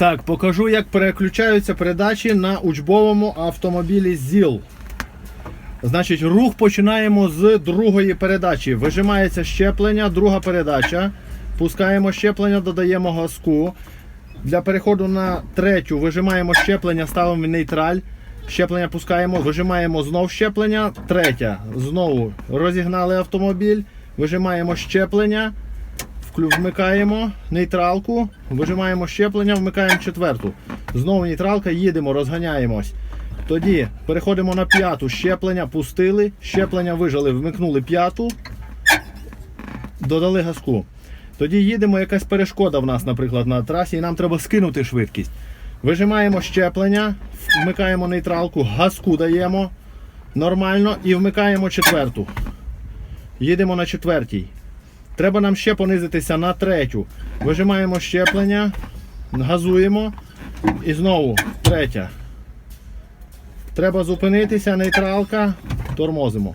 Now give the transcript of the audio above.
Так, покажу, як переключаються передачі на учбовому автомобілі ЗІЛ. Значить, рух починаємо з другої передачі. Вижимається щеплення, друга передача. Пускаємо щеплення, додаємо газку. Для переходу на третю вижимаємо щеплення, ставимо нейтраль. Щеплення пускаємо, вижимаємо знов щеплення. Третя. Знову розігнали автомобіль, вижимаємо щеплення. Вмикаємо нейтралку, вижимаємо щеплення, вмикаємо четверту. Знову нейтралка, їдемо, розганяємось. Тоді переходимо на п'яту, щеплення пустили, щеплення вижали, вмикнули п'яту, додали газку. Тоді їдемо, якась перешкода в нас, наприклад, на трасі, і нам треба скинути швидкість. Вижимаємо щеплення, вмикаємо нейтралку, газку даємо нормально і вмикаємо четверту. Їдемо на четвертій. Треба нам ще понизитися на третю. Вижимаємо щеплення, газуємо і знову третя. Треба зупинитися, нейтралка, тормозимо.